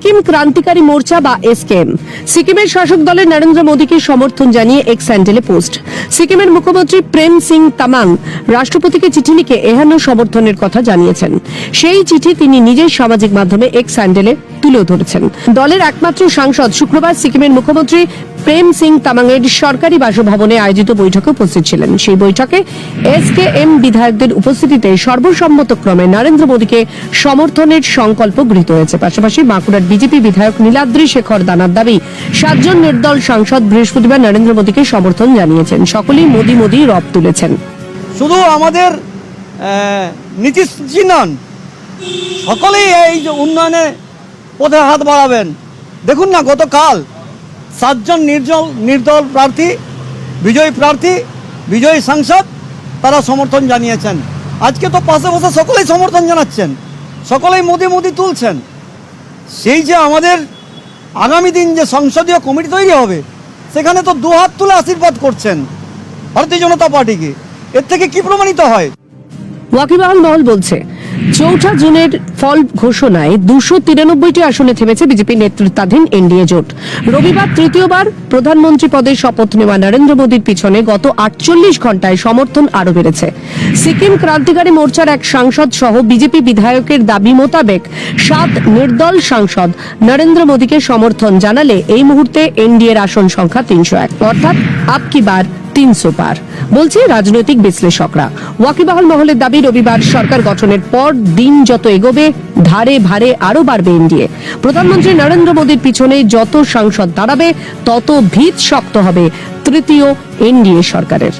সিকিম ক্রান্তিকারী মোর্চা বা এসকেএম। সিকিমের শাসক দলের নরেন্দ্র মোদীকে সমর্থন জানিয়ে এক স্যান্ডেলে পোস্ট। সিকিমের মুখ্যমন্ত্রী প্রেম সিং তামাং রাষ্ট্রপতিকে চিঠি লিখে এহেন সমর্থনের কথা জানিয়েছেন। সেই চিঠি তিনি নিজের সামাজিক মাধ্যমে এক স্যান্ডেলে তুলে ধরেছেন। দলের একমাত্র সাংসদ শুক্রবার সিকিমের মুখ্যমন্ত্রী প্রেম সিং তামাংয়ের সরকারি বাসভবনে আয়োজিত বৈঠকে উপস্থিত ছিলেন। সেই বৈঠকে এস কে এম বিধায়কদের উপস্থিতিতে সর্বসম্মতক্রমে নরেন্দ্র মোদীকে সমর্থনের সংকল্প গৃহীত হয়েছে। পাশাপাশি বাঁকুড়ার বিজেপি বিধায়ক নীলাদ্রি শেখর দানার দাবি, সাতজন নির্দল সাংসদ বৃহস্পতিবার নরেন্দ্র মোদীকে সমর্থন জানিয়েছেন। সকলেই মোদী মোদী রব তুলেছেন। শুধু আমাদের নীতিশজি নন, সকলেই এই উন্নয়নে পথে হাত বাড়াবেন। দেখুন না, গতকাল সাতজন নির্জল, নির্দল প্রার্থী, বিজয়ী প্রার্থী, বিজয়ী সাংসদ তারা সমর্থন জানিয়েছেন। আজকে তো পাশে বসে সকলেই সমর্থন জানাচ্ছেন, সকলেই মোদি মোদি তুলছেন। সেই যে আমাদের আগামী দিন যে সংসদীয় কমিটি তৈরি হবে, সেখানে তো দু হাত তুলে আশীর্বাদ করছেন ভারতীয় জনতা পার্টিকে। এর থেকে কি প্রমাণিত হয়? ওয়াকিবহাল মহল বলছে চৌঠা জুনের ফল ঘোষণায় দুশো তিরানব্বইটি আসনে থেমেছে বিজেপি নেতৃত্বাধীন এনডিএ জোট। রবিবার তৃতীয়বার প্রধানমন্ত্রী পদে শপথ নেওয়া নরেন্দ্র মোদীর পিছনে গত আটচল্লিশ ঘন্টায় সমর্থন আরও বেড়েছে। সিকিম ক্রান্তিকারী মোর্চার এক সাংসদ সহ বিজেপি বিধায়কের দাবি মোতাবেক সাত নির্দল সাংসদ নরেন্দ্র মোদীকে সমর্থন জানালে এই মুহূর্তে এনডিএর আসন সংখ্যা তিনশো এক। অর্থাৎ আপকি বার তিনশো পার। বলছে রাজনৈতিক বিশ্লেষকরা। ওয়াকিবহাল মহলের দাবি, রবিবার সরকার গঠনের পর দিন যত এগোবে, ধারে ভারে আরও বাড়বে এনডিএ। প্রধানমন্ত্রী নরেন্দ্র মোদীর পিছনে যত সাংসদ দাঁড়াবে, তত ভিত শক্ত হবে তৃতীয় এনডিএ সরকারের।